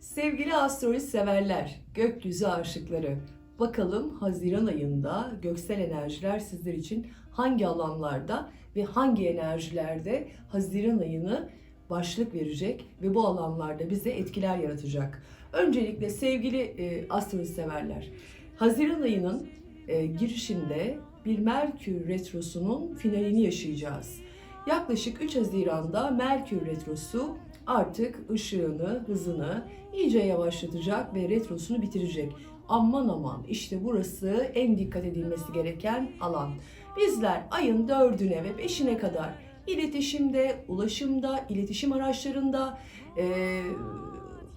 Sevgili astroloji severler, gökyüzü aşıkları, bakalım Haziran ayında göksel enerjiler sizler için hangi alanlarda ve hangi enerjilerde Haziran ayını başlık verecek ve bu alanlarda bize etkiler yaratacak. Öncelikle sevgili e, astroloji severler, Haziran ayının e, girişinde bir Merkür Retrosu'nun finalini yaşayacağız. Yaklaşık 3 Haziran'da Merkür Retrosu artık ışığını, hızını iyice yavaşlatacak ve retrosunu bitirecek. Aman aman işte burası en dikkat edilmesi gereken alan. Bizler ayın dördüne ve beşine kadar iletişimde, ulaşımda, iletişim araçlarında, eee,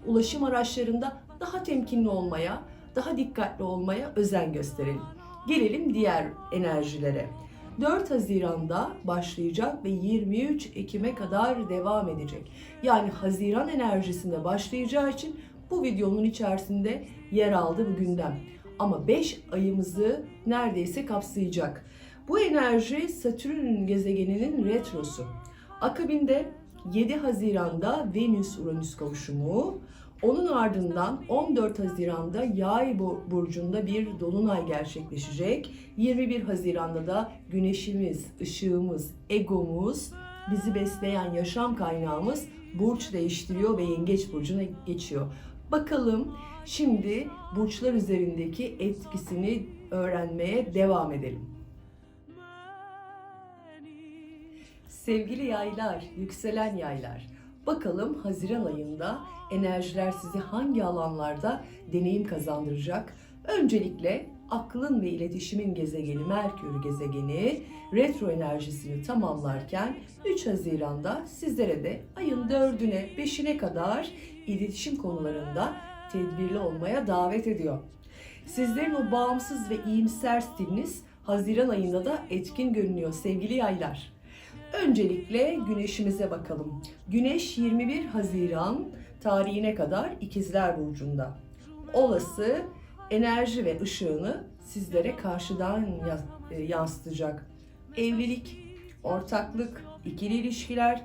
ulaşım araçlarında daha temkinli olmaya, daha dikkatli olmaya özen gösterelim. Gelelim diğer enerjilere. 4 Haziran'da başlayacak ve 23 Ekim'e kadar devam edecek. Yani Haziran enerjisinde başlayacağı için bu videonun içerisinde yer aldı bu gündem. Ama 5 ayımızı neredeyse kapsayacak. Bu enerji Satürn gezegeninin retrosu. Akabinde 7 Haziran'da Venüs-Uranüs kavuşumu, onun ardından 14 Haziran'da Yay bu- burcunda bir dolunay gerçekleşecek. 21 Haziran'da da güneşimiz, ışığımız, egomuz, bizi besleyen yaşam kaynağımız burç değiştiriyor ve Yengeç burcuna geçiyor. Bakalım şimdi burçlar üzerindeki etkisini öğrenmeye devam edelim. Sevgili yaylar, yükselen yaylar. Bakalım Haziran ayında enerjiler sizi hangi alanlarda deneyim kazandıracak? Öncelikle aklın ve iletişimin gezegeni Merkür gezegeni retro enerjisini tamamlarken 3 Haziran'da sizlere de ayın 4'üne 5'ine kadar iletişim konularında tedbirli olmaya davet ediyor. Sizlerin o bağımsız ve iyimser stiliniz Haziran ayında da etkin görünüyor sevgili yaylar. Öncelikle güneşimize bakalım. Güneş 21 Haziran tarihine kadar İkizler Burcu'nda. Olası enerji ve ışığını sizlere karşıdan e, yansıtacak. Evlilik, ortaklık, ikili ilişkiler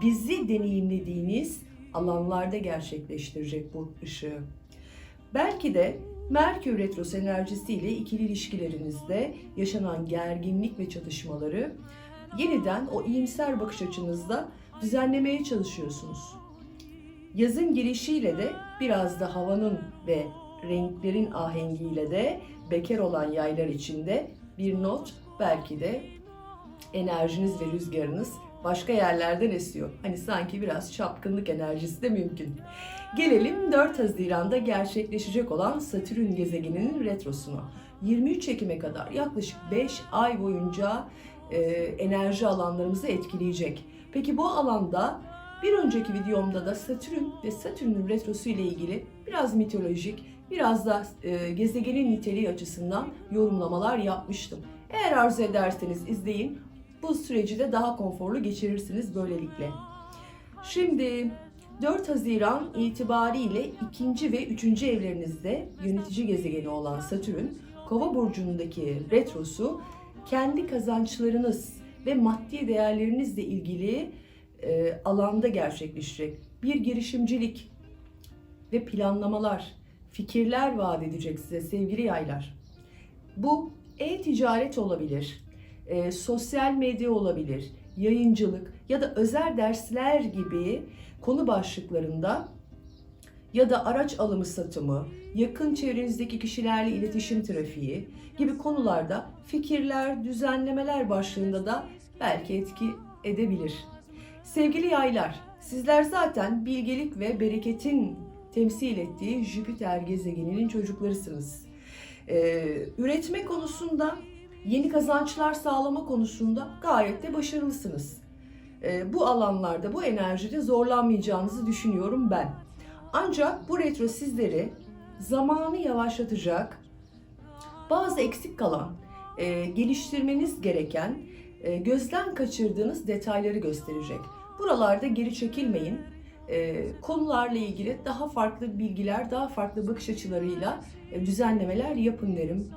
bizi deneyimlediğiniz alanlarda gerçekleştirecek bu ışığı. Belki de Merkür Retrosu enerjisiyle ikili ilişkilerinizde yaşanan gerginlik ve çatışmaları yeniden o iyimser bakış açınızda düzenlemeye çalışıyorsunuz. Yazın girişiyle de biraz da havanın ve renklerin ahengiyle de bekar olan yaylar içinde bir not belki de enerjiniz ve rüzgarınız başka yerlerden esiyor. Hani sanki biraz çapkınlık enerjisi de mümkün. Gelelim 4 Haziran'da gerçekleşecek olan Satürn gezegeninin retrosuna. 23 Ekim'e kadar yaklaşık 5 ay boyunca e, enerji alanlarımızı etkileyecek. Peki bu alanda bir önceki videomda da Satürn ve Satürn'ün retrosu ile ilgili biraz mitolojik, biraz da e, gezegenin niteliği açısından yorumlamalar yapmıştım. Eğer arzu ederseniz izleyin. Bu süreci de daha konforlu geçirirsiniz böylelikle. Şimdi 4 Haziran itibariyle ikinci ve üçüncü evlerinizde yönetici gezegeni olan Satürn, Kova burcundaki retrosu kendi kazançlarınız ve maddi değerlerinizle ilgili e, alanda gerçekleşecek. Bir girişimcilik ve planlamalar, fikirler vaat edecek size sevgili yaylar. Bu e-ticaret olabilir, e, sosyal medya olabilir, yayıncılık ya da özel dersler gibi konu başlıklarında ya da araç alımı satımı, yakın çevrenizdeki kişilerle iletişim trafiği gibi konularda fikirler, düzenlemeler başlığında da belki etki edebilir. Sevgili yaylar, sizler zaten bilgelik ve bereketin temsil ettiği Jüpiter gezegeninin çocuklarısınız. Ee, üretme konusunda, yeni kazançlar sağlama konusunda gayet de başarılısınız. Ee, bu alanlarda, bu enerjide zorlanmayacağınızı düşünüyorum ben. Ancak bu retro sizleri zamanı yavaşlatacak, bazı eksik kalan, e, geliştirmeniz gereken, e, gözden kaçırdığınız detayları gösterecek. Buralarda geri çekilmeyin. E, konularla ilgili daha farklı bilgiler, daha farklı bakış açılarıyla e, düzenlemeler yapın derim.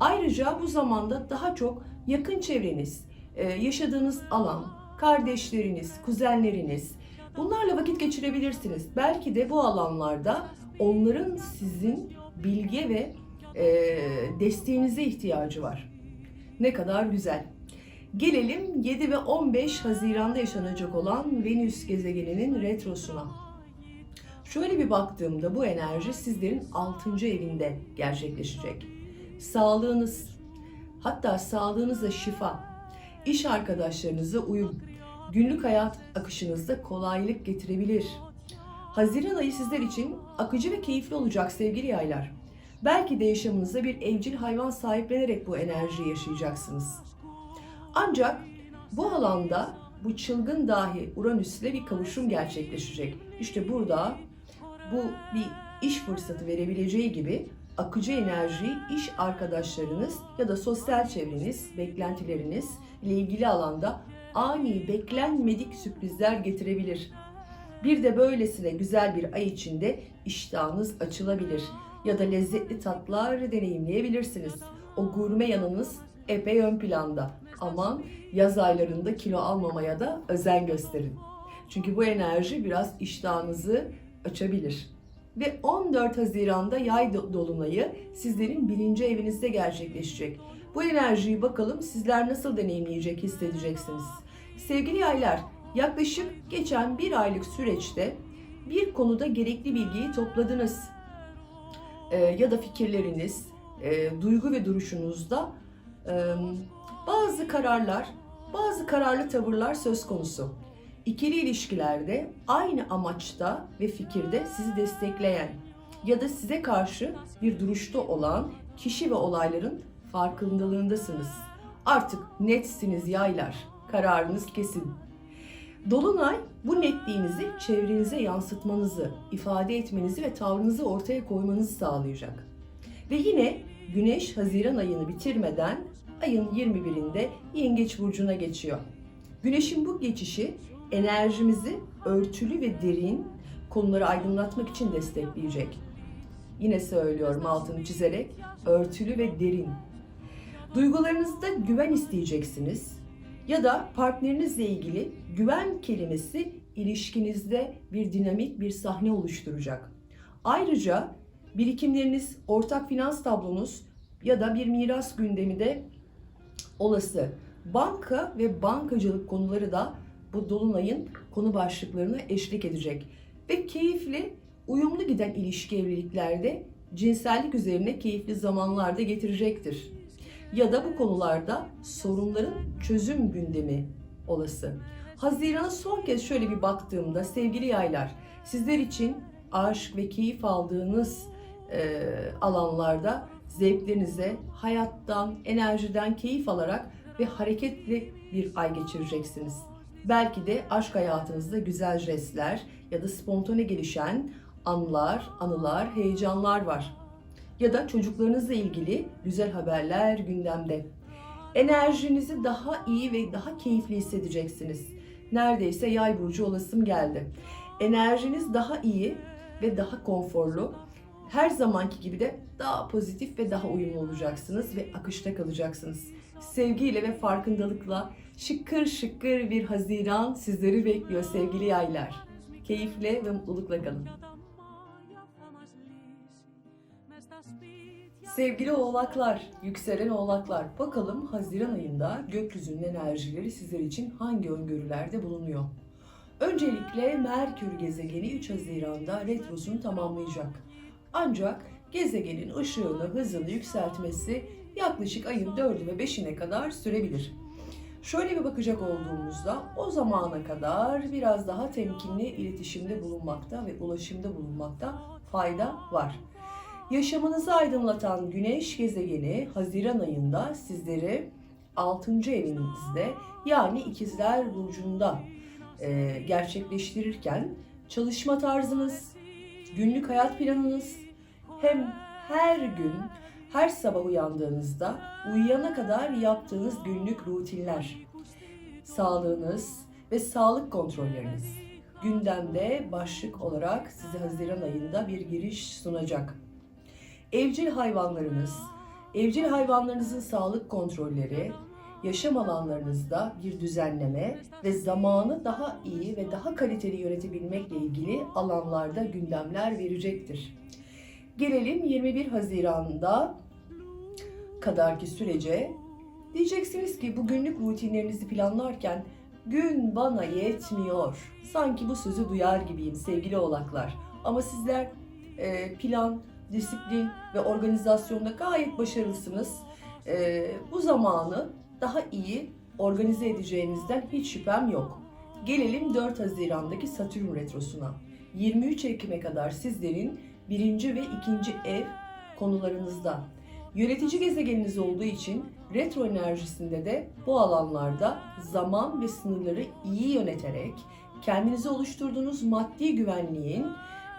Ayrıca bu zamanda daha çok yakın çevreniz, e, yaşadığınız alan, kardeşleriniz, kuzenleriniz, Bunlarla vakit geçirebilirsiniz. Belki de bu alanlarda onların sizin bilgi ve e, desteğinize ihtiyacı var. Ne kadar güzel. Gelelim 7 ve 15 Haziran'da yaşanacak olan Venüs gezegeninin retrosuna. Şöyle bir baktığımda bu enerji sizlerin 6. evinde gerçekleşecek. Sağlığınız, hatta sağlığınıza şifa, iş arkadaşlarınıza uyum, günlük hayat akışınızda kolaylık getirebilir. Haziran ayı sizler için akıcı ve keyifli olacak sevgili yaylar. Belki de yaşamınızda bir evcil hayvan sahiplenerek bu enerjiyi yaşayacaksınız. Ancak bu alanda bu çılgın dahi Uranüs ile bir kavuşum gerçekleşecek. İşte burada bu bir iş fırsatı verebileceği gibi akıcı enerjiyi iş arkadaşlarınız ya da sosyal çevreniz, beklentileriniz ile ilgili alanda ani beklenmedik sürprizler getirebilir. Bir de böylesine güzel bir ay içinde iştahınız açılabilir ya da lezzetli tatlar deneyimleyebilirsiniz. O gurme yanınız epey ön planda. Aman yaz aylarında kilo almamaya da özen gösterin. Çünkü bu enerji biraz iştahınızı açabilir. Ve 14 Haziran'da yay do- dolunayı sizlerin birinci evinizde gerçekleşecek. Bu enerjiyi bakalım sizler nasıl deneyimleyecek, hissedeceksiniz. Sevgili yaylar, yaklaşık geçen bir aylık süreçte bir konuda gerekli bilgiyi topladınız. Ee, ya da fikirleriniz, e, duygu ve duruşunuzda e, bazı kararlar, bazı kararlı tavırlar söz konusu. İkili ilişkilerde aynı amaçta ve fikirde sizi destekleyen ya da size karşı bir duruşta olan kişi ve olayların farkındalığındasınız. Artık netsiniz yaylar. Kararınız kesin. Dolunay bu netliğinizi çevrenize yansıtmanızı, ifade etmenizi ve tavrınızı ortaya koymanızı sağlayacak. Ve yine Güneş Haziran ayını bitirmeden ayın 21'inde Yengeç burcuna geçiyor. Güneşin bu geçişi enerjimizi örtülü ve derin konuları aydınlatmak için destekleyecek. Yine söylüyorum altını çizerek örtülü ve derin. Duygularınızda güven isteyeceksiniz ya da partnerinizle ilgili güven kelimesi ilişkinizde bir dinamik bir sahne oluşturacak. Ayrıca birikimleriniz, ortak finans tablonuz ya da bir miras gündemi de olası. Banka ve bankacılık konuları da bu dolunayın konu başlıklarına eşlik edecek. Ve keyifli, uyumlu giden ilişki evliliklerde cinsellik üzerine keyifli zamanlarda getirecektir. Ya da bu konularda sorunların çözüm gündemi olası. Haziran'a son kez şöyle bir baktığımda sevgili yaylar, sizler için aşk ve keyif aldığınız e, alanlarda zevklerinize, hayattan, enerjiden keyif alarak ve hareketli bir ay geçireceksiniz. Belki de aşk hayatınızda güzel jestler ya da spontane gelişen anlar, anılar, heyecanlar var. Ya da çocuklarınızla ilgili güzel haberler gündemde. Enerjinizi daha iyi ve daha keyifli hissedeceksiniz. Neredeyse yay burcu olasım geldi. Enerjiniz daha iyi ve daha konforlu. Her zamanki gibi de daha pozitif ve daha uyumlu olacaksınız ve akışta kalacaksınız. Sevgiyle ve farkındalıkla şıkır şıkır bir Haziran sizleri bekliyor sevgili yaylar. Keyifle ve mutlulukla kalın. Sevgili oğlaklar, yükselen oğlaklar, bakalım Haziran ayında gökyüzünün enerjileri sizler için hangi öngörülerde bulunuyor? Öncelikle Merkür gezegeni 3 Haziran'da retrosunu tamamlayacak. Ancak gezegenin ışığını, hızını yükseltmesi yaklaşık ayın 4'ü ve 5'ine kadar sürebilir. Şöyle bir bakacak olduğumuzda o zamana kadar biraz daha temkinli iletişimde bulunmakta ve ulaşımda bulunmakta fayda var. Yaşamınızı aydınlatan Güneş gezegeni Haziran ayında sizleri 6. evinizde yani İkizler Burcu'nda e, gerçekleştirirken çalışma tarzınız, günlük hayat planınız hem her gün her sabah uyandığınızda uyuyana kadar yaptığınız günlük rutinler, sağlığınız ve sağlık kontrolleriniz gündemde başlık olarak size Haziran ayında bir giriş sunacak. Evcil hayvanlarınız, evcil hayvanlarınızın sağlık kontrolleri, yaşam alanlarınızda bir düzenleme ve zamanı daha iyi ve daha kaliteli yönetebilmekle ilgili alanlarda gündemler verecektir. Gelelim 21 Haziran'da kadarki sürece. Diyeceksiniz ki bu günlük rutinlerinizi planlarken gün bana yetmiyor. Sanki bu sözü duyar gibiyim sevgili oğlaklar. Ama sizler e, plan, disiplin ve organizasyonda gayet başarılısınız. E, bu zamanı daha iyi organize edeceğinizden hiç şüphem yok. Gelelim 4 Haziran'daki Satürn Retrosu'na. 23 Ekim'e kadar sizlerin birinci ve ikinci ev konularınızda. Yönetici gezegeniniz olduğu için retro enerjisinde de bu alanlarda zaman ve sınırları iyi yöneterek kendinize oluşturduğunuz maddi güvenliğin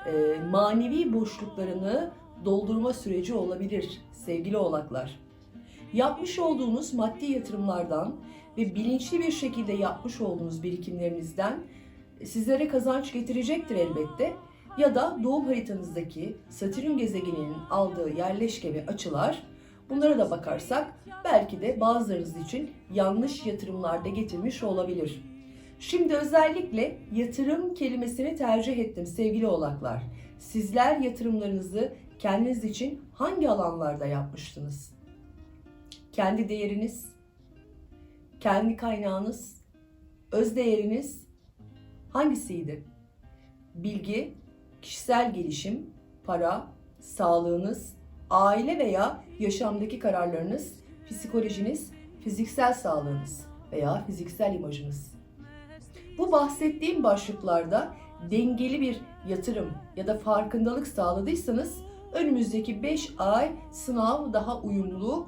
e, manevi boşluklarını doldurma süreci olabilir sevgili oğlaklar. Yapmış olduğunuz maddi yatırımlardan ve bilinçli bir şekilde yapmış olduğunuz birikimlerinizden sizlere kazanç getirecektir elbette. Ya da doğum haritanızdaki Satürn gezegeninin aldığı yerleşke ve açılar bunlara da bakarsak belki de bazılarınız için yanlış yatırımlarda getirmiş olabilir. Şimdi özellikle yatırım kelimesini tercih ettim sevgili oğlaklar. Sizler yatırımlarınızı kendiniz için hangi alanlarda yapmıştınız? Kendi değeriniz, kendi kaynağınız, öz değeriniz hangisiydi? Bilgi, kişisel gelişim, para, sağlığınız, aile veya yaşamdaki kararlarınız, psikolojiniz, fiziksel sağlığınız veya fiziksel imajınız. Bu bahsettiğim başlıklarda dengeli bir yatırım ya da farkındalık sağladıysanız önümüzdeki 5 ay sınav daha uyumlu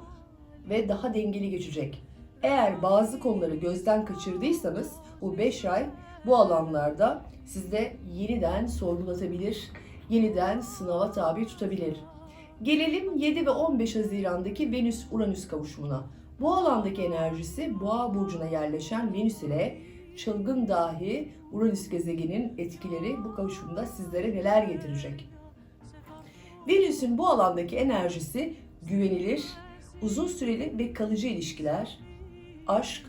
ve daha dengeli geçecek. Eğer bazı konuları gözden kaçırdıysanız bu 5 ay bu alanlarda sizde yeniden sorgulatabilir, yeniden sınava tabi tutabilir. Gelelim 7 ve 15 Haziran'daki Venüs-Uranüs kavuşumuna. Bu alandaki enerjisi Boğa burcuna yerleşen Venüs ile çılgın dahi Uranüs gezegenin etkileri bu kavuşumda sizlere neler getirecek? Venüs'ün bu alandaki enerjisi güvenilir, uzun süreli ve kalıcı ilişkiler, aşk,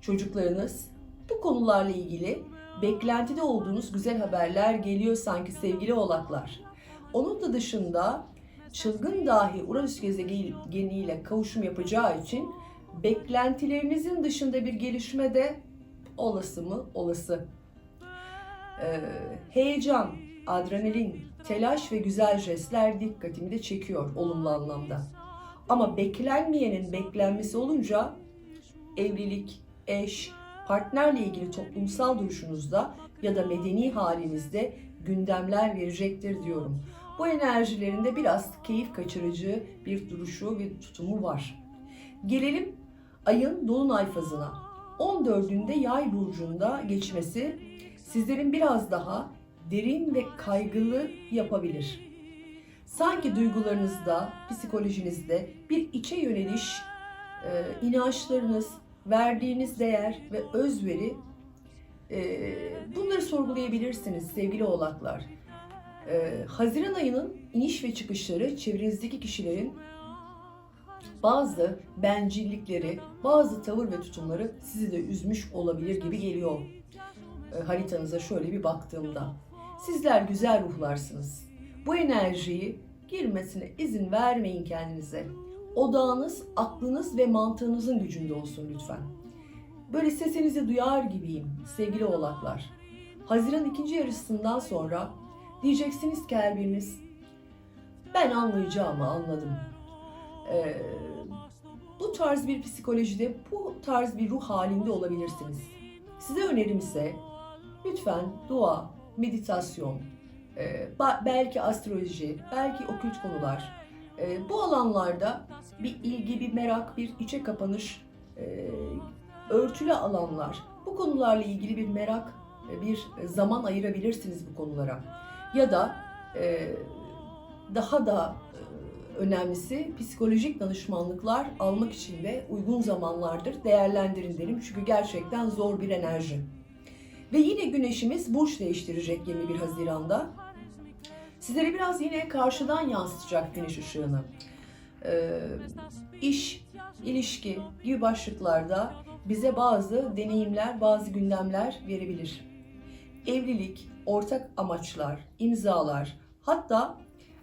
çocuklarınız, bu konularla ilgili beklentide olduğunuz güzel haberler geliyor sanki sevgili oğlaklar. Onun da dışında çılgın dahi Uranüs gezegeniyle kavuşum yapacağı için beklentilerinizin dışında bir gelişme de olası mı? Olası. Ee, heyecan, adrenalin, telaş ve güzel jestler dikkatimi de çekiyor olumlu anlamda. Ama beklenmeyenin beklenmesi olunca evlilik, eş, partnerle ilgili toplumsal duruşunuzda ya da medeni halinizde gündemler verecektir diyorum. Bu enerjilerinde biraz keyif kaçırıcı bir duruşu ve tutumu var. Gelelim ayın dolunay fazına. 14'ünde yay burcunda geçmesi sizlerin biraz daha derin ve kaygılı yapabilir. Sanki duygularınızda, psikolojinizde bir içe yöneliş, e, inançlarınız, verdiğiniz değer ve özveri e, bunları sorgulayabilirsiniz sevgili oğlaklar. E, Haziran ayının iniş ve çıkışları çevrenizdeki kişilerin bazı bencillikleri, bazı tavır ve tutumları sizi de üzmüş olabilir gibi geliyor e, haritanıza şöyle bir baktığımda. Sizler güzel ruhlarsınız. Bu enerjiyi girmesine izin vermeyin kendinize. Odağınız, aklınız ve mantığınızın gücünde olsun lütfen. Böyle sesinizi duyar gibiyim sevgili oğlaklar. Haziran ikinci yarısından sonra diyeceksiniz ki her biriniz ben anlayacağımı anladım. Ee, bu tarz bir psikolojide, bu tarz bir ruh halinde olabilirsiniz. Size önerim ise lütfen dua, meditasyon, e, belki astroloji, belki okült konular. E, bu alanlarda bir ilgi, bir merak, bir içe kapanış, e, örtülü alanlar. Bu konularla ilgili bir merak, bir zaman ayırabilirsiniz bu konulara. Ya da daha da önemlisi psikolojik danışmanlıklar almak için de uygun zamanlardır değerlendirin derim. Çünkü gerçekten zor bir enerji. Ve yine güneşimiz burç değiştirecek 21 Haziran'da. Sizlere biraz yine karşıdan yansıtacak güneş ışığını. Ee, iş, ilişki gibi başlıklarda bize bazı deneyimler, bazı gündemler verebilir. Evlilik, ortak amaçlar, imzalar, hatta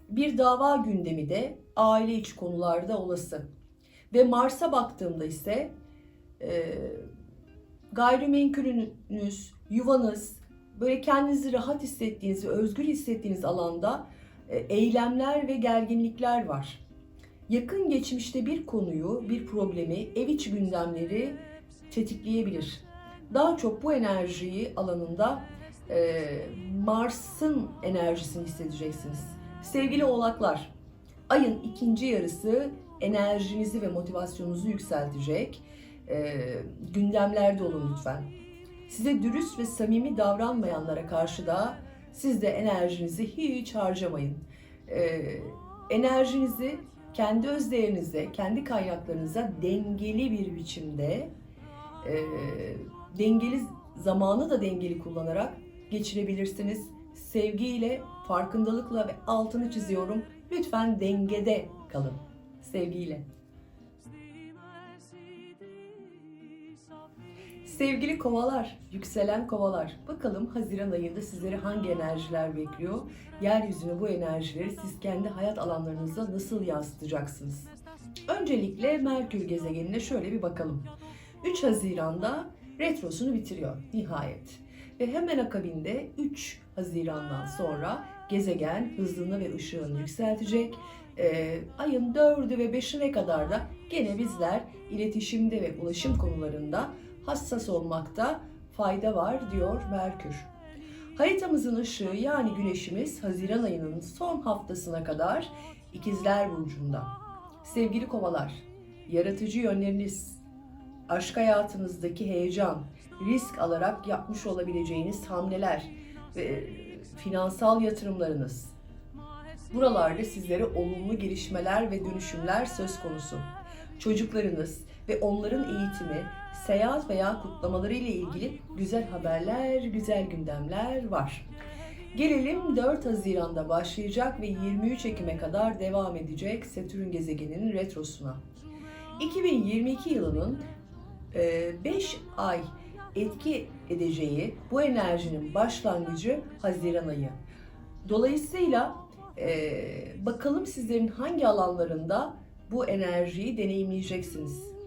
bir dava gündemi de aile içi konularda olası. Ve Mars'a baktığımda ise e, gayrimenkulünüz, yuvanız, böyle kendinizi rahat hissettiğiniz özgür hissettiğiniz alanda e, eylemler ve gerginlikler var. Yakın geçmişte bir konuyu, bir problemi, ev içi gündemleri tetikleyebilir. Daha çok bu enerjiyi alanında e, Mars'ın enerjisini hissedeceksiniz. Sevgili oğlaklar, ayın ikinci yarısı enerjinizi ve motivasyonunuzu yükseltecek. E, gündemlerde olun lütfen. Size dürüst ve samimi davranmayanlara karşı da siz de enerjinizi hiç harcamayın. E, enerjinizi kendi özdeğerinize, kendi kaynaklarınıza dengeli bir biçimde, e, dengeli zamanı da dengeli kullanarak geçirebilirsiniz. Sevgiyle, farkındalıkla ve altını çiziyorum. Lütfen dengede kalın. Sevgiyle. Sevgili kovalar, yükselen kovalar. Bakalım Haziran ayında sizleri hangi enerjiler bekliyor? Yeryüzüne bu enerjileri siz kendi hayat alanlarınıza nasıl yansıtacaksınız? Öncelikle Merkür gezegenine şöyle bir bakalım. 3 Haziran'da retrosunu bitiriyor nihayet. Ve hemen akabinde 3 Haziran'dan sonra gezegen hızını ve ışığını yükseltecek. Ee, ayın 4'ü ve 5'ine kadar da gene bizler iletişimde ve ulaşım konularında hassas olmakta fayda var diyor Merkür. Haritamızın ışığı yani güneşimiz Haziran ayının son haftasına kadar İkizler Burcu'nda. Sevgili kovalar, yaratıcı yönleriniz, aşk hayatınızdaki heyecan, risk alarak yapmış olabileceğiniz hamleler ve finansal yatırımlarınız. Buralarda sizlere olumlu gelişmeler ve dönüşümler söz konusu. Çocuklarınız ve onların eğitimi, seyahat veya kutlamaları ile ilgili güzel haberler, güzel gündemler var. Gelelim 4 Haziran'da başlayacak ve 23 Ekim'e kadar devam edecek Satürn gezegeninin retrosuna. 2022 yılının 5 ay etki edeceği bu enerjinin başlangıcı Haziran ayı. Dolayısıyla e, bakalım sizlerin hangi alanlarında bu enerjiyi deneyimleyeceksiniz.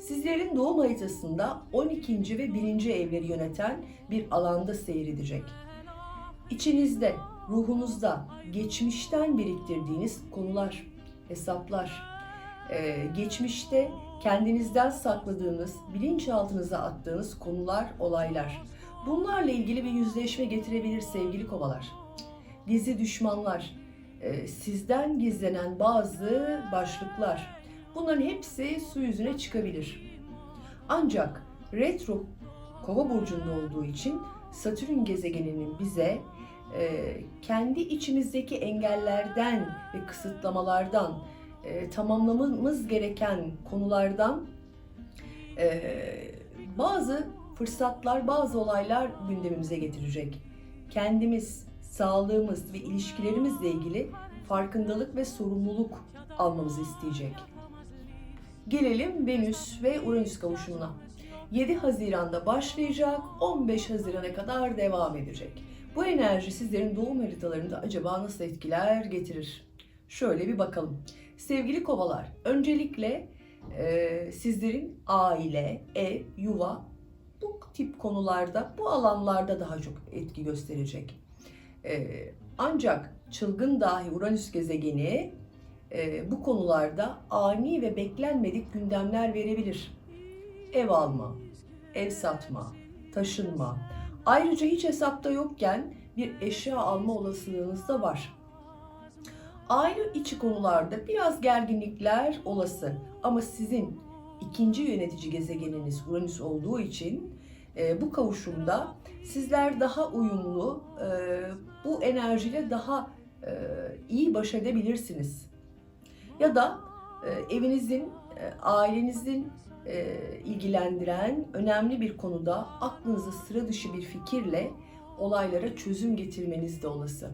Sizlerin doğum haritasında 12. ve 1. evleri yöneten bir alanda seyredecek. İçinizde, ruhunuzda, geçmişten biriktirdiğiniz konular, hesaplar, e, geçmişte kendinizden sakladığınız, bilinçaltınıza attığınız konular, olaylar. Bunlarla ilgili bir yüzleşme getirebilir sevgili kovalar. Gizli düşmanlar, e, sizden gizlenen bazı başlıklar. Bunların hepsi su yüzüne çıkabilir. Ancak retro kova burcunda olduğu için Satürn gezegeninin bize e, kendi içimizdeki engellerden ve kısıtlamalardan e, tamamlamamız gereken konulardan e, bazı fırsatlar, bazı olaylar gündemimize getirecek. Kendimiz, sağlığımız ve ilişkilerimizle ilgili farkındalık ve sorumluluk almamızı isteyecek. Gelelim Venüs ve Uranüs kavuşumuna. 7 Haziran'da başlayacak, 15 Haziran'a kadar devam edecek. Bu enerji sizlerin doğum haritalarında acaba nasıl etkiler getirir? Şöyle bir bakalım. Sevgili kovalar, öncelikle e, sizlerin aile, ev, yuva bu tip konularda, bu alanlarda daha çok etki gösterecek. E, ancak çılgın dahi Uranüs gezegeni e, bu konularda ani ve beklenmedik gündemler verebilir. Ev alma, ev satma, taşınma. Ayrıca hiç hesapta yokken bir eşya alma olasılığınız da var. Aile içi konularda biraz gerginlikler olası ama sizin ikinci yönetici gezegeniniz Uranüs olduğu için e, bu kavuşumda sizler daha uyumlu, e, bu enerjiyle daha e, iyi baş edebilirsiniz. Ya da e, evinizin, e, ailenizin e, ilgilendiren önemli bir konuda aklınıza sıra dışı bir fikirle olaylara çözüm getirmeniz de olası.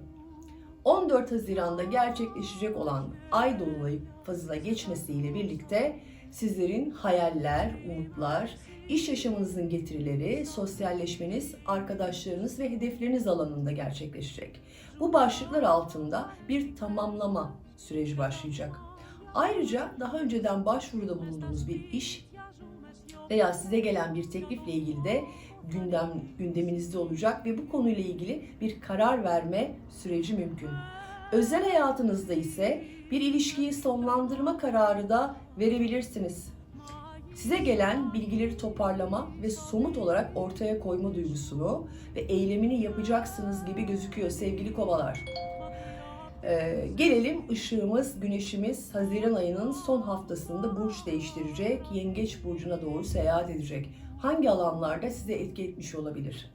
14 Haziran'da gerçekleşecek olan ay dolunayı fazla geçmesiyle birlikte sizlerin hayaller, umutlar, iş yaşamınızın getirileri, sosyalleşmeniz, arkadaşlarınız ve hedefleriniz alanında gerçekleşecek. Bu başlıklar altında bir tamamlama süreci başlayacak. Ayrıca daha önceden başvuruda bulunduğunuz bir iş veya size gelen bir teklifle ilgili de gündem gündeminizde olacak ve bu konuyla ilgili bir karar verme süreci mümkün. Özel hayatınızda ise bir ilişkiyi sonlandırma kararı da verebilirsiniz. Size gelen bilgileri toparlama ve somut olarak ortaya koyma duygusunu ve eylemini yapacaksınız gibi gözüküyor sevgili kovalar. Ee, gelelim ışığımız, güneşimiz Haziran ayının son haftasında burç değiştirecek, Yengeç burcuna doğru seyahat edecek. Hangi alanlarda size etki etmiş olabilir?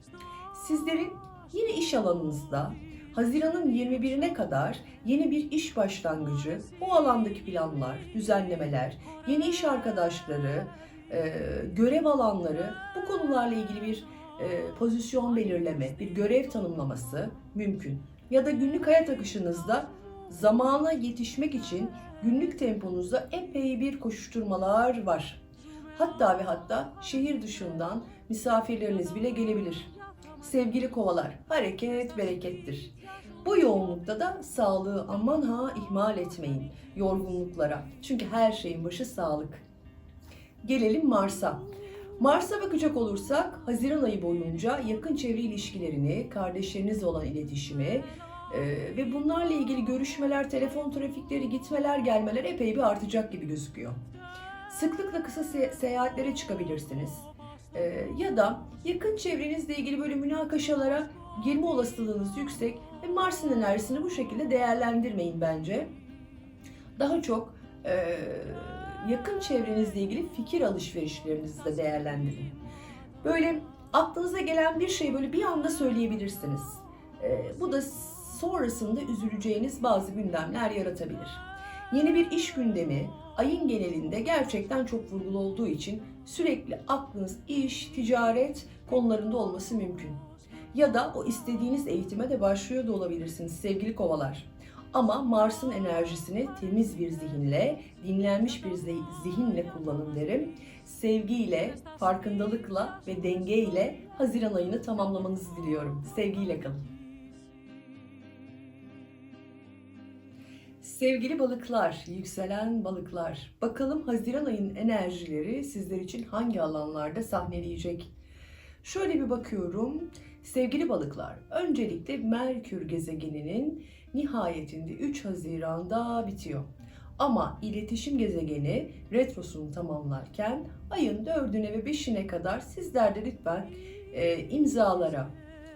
Sizlerin yine iş alanınızda Haziran'ın 21'ine kadar yeni bir iş başlangıcı, o alandaki planlar, düzenlemeler, yeni iş arkadaşları, e, görev alanları, bu konularla ilgili bir e, pozisyon belirleme, bir görev tanımlaması mümkün ya da günlük hayat akışınızda zamana yetişmek için günlük temponuzda epey bir koşuşturmalar var. Hatta ve hatta şehir dışından misafirleriniz bile gelebilir. Sevgili kovalar, hareket berekettir. Bu yoğunlukta da sağlığı aman ha ihmal etmeyin yorgunluklara. Çünkü her şeyin başı sağlık. Gelelim Mars'a. Mars'a bakacak olursak Haziran ayı boyunca yakın çevre ilişkilerini, kardeşlerinizle olan iletişimi e, ve bunlarla ilgili görüşmeler, telefon trafikleri, gitmeler, gelmeler epey bir artacak gibi gözüküyor. Sıklıkla kısa se- seyahatlere çıkabilirsiniz. E, ya da yakın çevrenizle ilgili böyle münakaşalara girme olasılığınız yüksek ve Mars'ın enerjisini bu şekilde değerlendirmeyin bence. Daha çok e, yakın çevrenizle ilgili fikir alışverişlerinizi de değerlendirin. Böyle aklınıza gelen bir şeyi böyle bir anda söyleyebilirsiniz. Ee, bu da sonrasında üzüleceğiniz bazı gündemler yaratabilir. Yeni bir iş gündemi ayın genelinde gerçekten çok vurgulu olduğu için sürekli aklınız iş, ticaret konularında olması mümkün. Ya da o istediğiniz eğitime de başlıyor da olabilirsiniz sevgili kovalar. Ama Mars'ın enerjisini temiz bir zihinle, dinlenmiş bir zi- zihinle kullanın derim. Sevgiyle, farkındalıkla ve dengeyle Haziran ayını tamamlamanızı diliyorum. Sevgiyle kalın. Sevgili balıklar, yükselen balıklar. Bakalım Haziran ayının enerjileri sizler için hangi alanlarda sahneleyecek? Şöyle bir bakıyorum. Sevgili balıklar, öncelikle Merkür gezegeninin nihayetinde 3 Haziran'da bitiyor. Ama iletişim gezegeni retrosunu tamamlarken ayın 4'üne ve 5'ine kadar sizler de lütfen e, imzalara,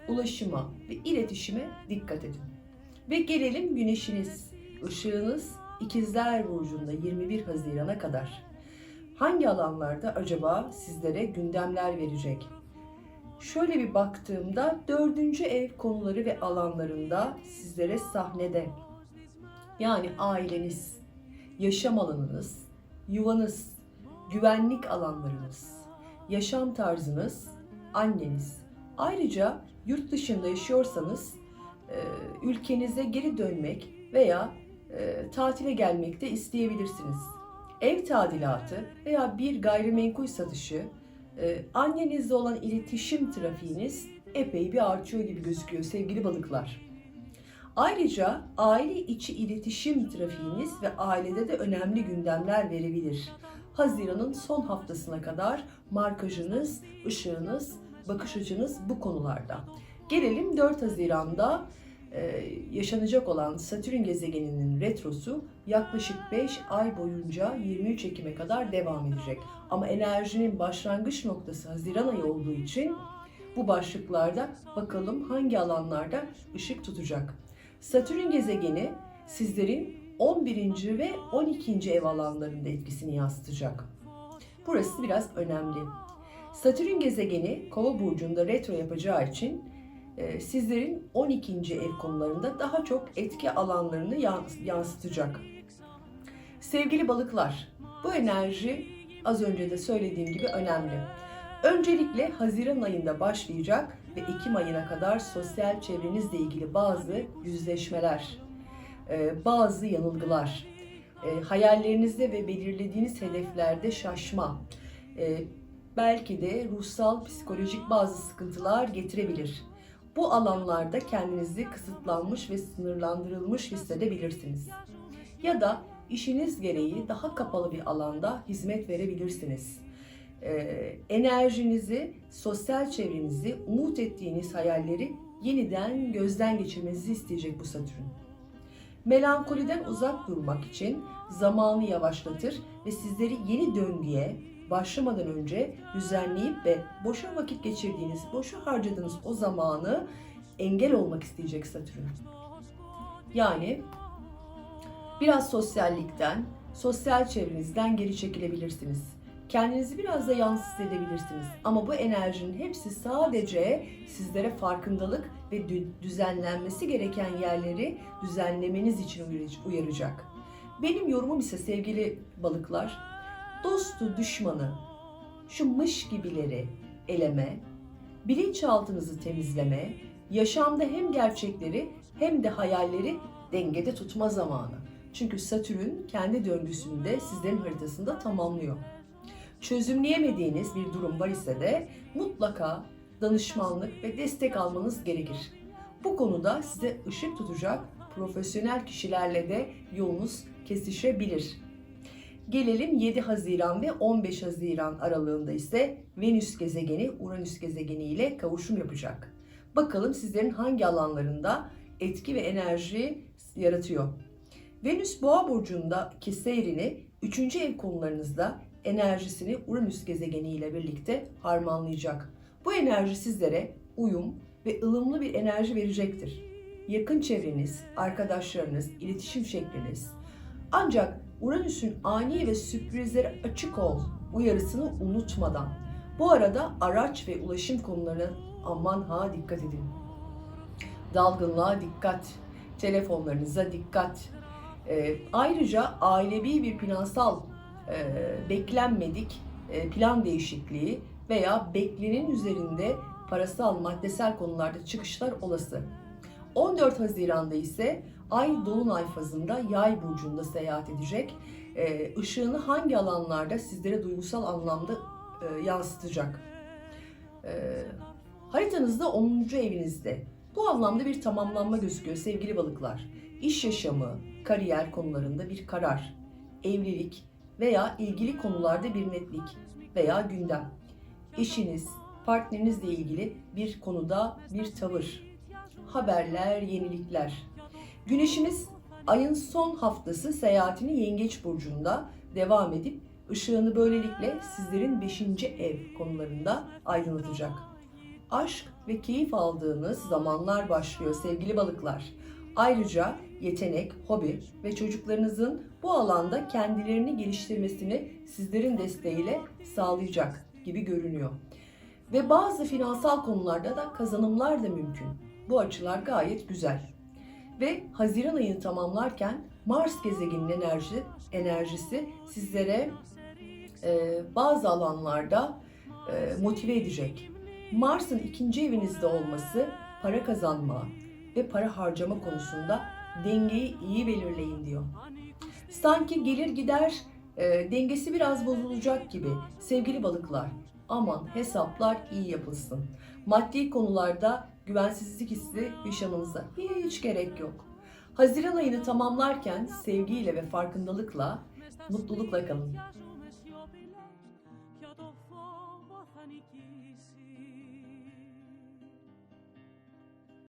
ulaşıma ve iletişime dikkat edin. Ve gelelim güneşiniz, ışığınız İkizler Burcu'nda 21 Haziran'a kadar. Hangi alanlarda acaba sizlere gündemler verecek? Şöyle bir baktığımda dördüncü ev konuları ve alanlarında sizlere sahnede. Yani aileniz, yaşam alanınız, yuvanız, güvenlik alanlarınız, yaşam tarzınız, anneniz. Ayrıca yurt dışında yaşıyorsanız e, ülkenize geri dönmek veya e, tatile gelmek de isteyebilirsiniz. Ev tadilatı veya bir gayrimenkul satışı, ee, annenizle olan iletişim trafiğiniz epey bir artıyor gibi gözüküyor sevgili balıklar. Ayrıca aile içi iletişim trafiğiniz ve ailede de önemli gündemler verebilir. Haziran'ın son haftasına kadar markajınız, ışığınız, bakış açınız bu konularda. Gelelim 4 Haziran'da e, yaşanacak olan Satürn gezegeninin retrosu yaklaşık 5 ay boyunca 23 Ekim'e kadar devam edecek. Ama enerjinin başlangıç noktası Haziran ayı olduğu için bu başlıklarda bakalım hangi alanlarda ışık tutacak. Satürn gezegeni sizlerin 11. ve 12. ev alanlarında etkisini yansıtacak. Burası biraz önemli. Satürn gezegeni Kova burcunda retro yapacağı için sizlerin 12. ev konularında daha çok etki alanlarını yansıtacak. Sevgili balıklar, bu enerji az önce de söylediğim gibi önemli. Öncelikle Haziran ayında başlayacak ve Ekim ayına kadar sosyal çevrenizle ilgili bazı yüzleşmeler, e, bazı yanılgılar, e, hayallerinizde ve belirlediğiniz hedeflerde şaşma, e, belki de ruhsal, psikolojik bazı sıkıntılar getirebilir. Bu alanlarda kendinizi kısıtlanmış ve sınırlandırılmış hissedebilirsiniz. Ya da işiniz gereği daha kapalı bir alanda hizmet verebilirsiniz. Ee, enerjinizi, sosyal çevrenizi, umut ettiğiniz hayalleri yeniden gözden geçirmenizi isteyecek bu Satürn. Melankoliden uzak durmak için zamanı yavaşlatır ve sizleri yeni döngüye başlamadan önce düzenleyip ve boşa vakit geçirdiğiniz, boşa harcadığınız o zamanı engel olmak isteyecek Satürn. Yani biraz sosyallikten, sosyal çevrenizden geri çekilebilirsiniz. Kendinizi biraz da yalnız hissedebilirsiniz. Ama bu enerjinin hepsi sadece sizlere farkındalık ve dü- düzenlenmesi gereken yerleri düzenlemeniz için uyar- uyaracak. Benim yorumum ise sevgili balıklar, dostu düşmanı, şu mış gibileri eleme, bilinçaltınızı temizleme, yaşamda hem gerçekleri hem de hayalleri dengede tutma zamanı. Çünkü Satürn kendi döngüsünde sizlerin haritasında tamamlıyor. Çözümleyemediğiniz bir durum var ise de mutlaka danışmanlık ve destek almanız gerekir. Bu konuda size ışık tutacak profesyonel kişilerle de yolunuz kesişebilir. Gelelim 7 Haziran ve 15 Haziran aralığında ise Venüs gezegeni Uranüs gezegeni ile kavuşum yapacak. Bakalım sizlerin hangi alanlarında etki ve enerji yaratıyor. Venüs Boğa burcundaki seyrini 3. ev konularınızda enerjisini Uranüs gezegeni ile birlikte harmanlayacak. Bu enerji sizlere uyum ve ılımlı bir enerji verecektir. Yakın çevreniz, arkadaşlarınız, iletişim şekliniz. Ancak Uranüs'ün ani ve sürprizlere açık ol uyarısını unutmadan. Bu arada araç ve ulaşım konularına aman ha dikkat edin. Dalgınlığa dikkat, telefonlarınıza dikkat. Ee, ayrıca ailevi bir finansal e, beklenmedik e, plan değişikliği veya beklenenin üzerinde parasal, maddesel konularda çıkışlar olası. 14 Haziran'da ise Ay Dolunay fazında Yay burcunda seyahat edecek. E, ışığını hangi alanlarda sizlere duygusal anlamda e, yansıtacak? E, haritanızda 10. evinizde. Bu anlamda bir tamamlanma gözüküyor sevgili balıklar. İş yaşamı, kariyer konularında bir karar, evlilik veya ilgili konularda bir netlik veya gündem. Eşiniz, partnerinizle ilgili bir konuda bir tavır, haberler, yenilikler. Güneşimiz ayın son haftası seyahatini Yengeç burcunda devam edip ışığını böylelikle sizlerin 5. ev konularında aydınlatacak. Aşk ve keyif aldığınız zamanlar başlıyor sevgili balıklar. Ayrıca yetenek, hobi ve çocuklarınızın bu alanda kendilerini geliştirmesini sizlerin desteğiyle sağlayacak gibi görünüyor. Ve bazı finansal konularda da kazanımlar da mümkün. Bu açılar gayet güzel. Ve Haziran ayını tamamlarken Mars gezegeninin enerji, enerjisi sizlere e, bazı alanlarda e, motive edecek. Mars'ın ikinci evinizde olması para kazanma ve para harcama konusunda dengeyi iyi belirleyin diyor. Sanki gelir gider e, dengesi biraz bozulacak gibi sevgili balıklar. Aman hesaplar iyi yapılsın. Maddi konularda güvensizlik hissi yaşamanıza hiç gerek yok. Haziran ayını tamamlarken sevgiyle ve farkındalıkla, mutlulukla kalın.